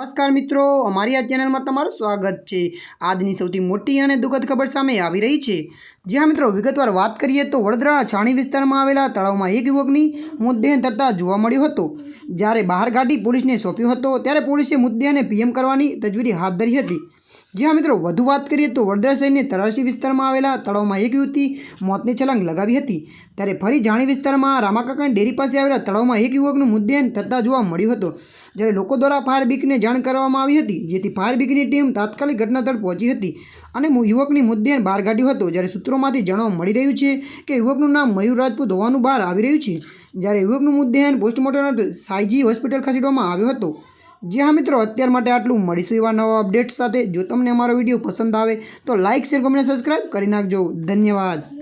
નમસ્કાર મિત્રો, અમારી આ ચેનલમાં તમારું સ્વાગત છે. આજની સૌથી મોટી અને દુઃખદ ખબર સામે આવી રહી છે. જ્યાં મિત્રો, વિગતવાર વાત કરીએ તો વડોદરા છાણી વિસ્તારમાં આવેલા તળાવમાં એક યુવકની મૃતદેહ તરતા જોવા મળ્યો હતો. જ્યારે બહાર કાઢી પોલીસને સોંપ્યો હતો, ત્યારે પોલીસે મૃતદેહને પીએમ કરવાની તજવીરી હાથ ધરી હતી. જ્યાં મિત્રો વધુ વાત કરીએ તો વડોદરા શહેરની તરાશી વિસ્તારમાં આવેલા તળાવમાં એક યુવતી મોતની છલાંગ લગાવી હતી. ત્યારે ફરી જાણી વિસ્તારમાં રામાકાકાની ડેરી પાસે આવેલા તળાવમાં એક યુવકનું મુદ્દેન થતાં જોવા મળ્યો હતો. જ્યારે લોકો દ્વારા ફાયર બ્રિગને જાણ કરવામાં આવી હતી, જેથી ફાયર બ્રિગની ટીમ તાત્કાલિક ઘટનાસ્થળ પહોંચી હતી અને યુવકની મુદ્દેન બહાર કાઢ્યો હતો. જ્યારે સૂત્રોમાંથી જાણવા મળી રહ્યું છે કે યુવકનું નામ મયુર રાજપૂત હોવાનું બહાર આવી રહ્યું છે. જ્યારે યુવકનું મુદ્દેન પોસ્ટમોર્ટમ સાયજી હોસ્પિટલ ખસેડવામાં આવ્યો હતો. જી હા મિત્રો, અત્યાર માટે આટલું. મળીશું એવા નવા અપડેટ્સ સાથે. જો તમને અમારો વીડિયો પસંદ આવે, તો લાઇક શેર કોમેન્ટ સબસ્ક્રાઈબ કરી નાખજો. ધન્યવાદ.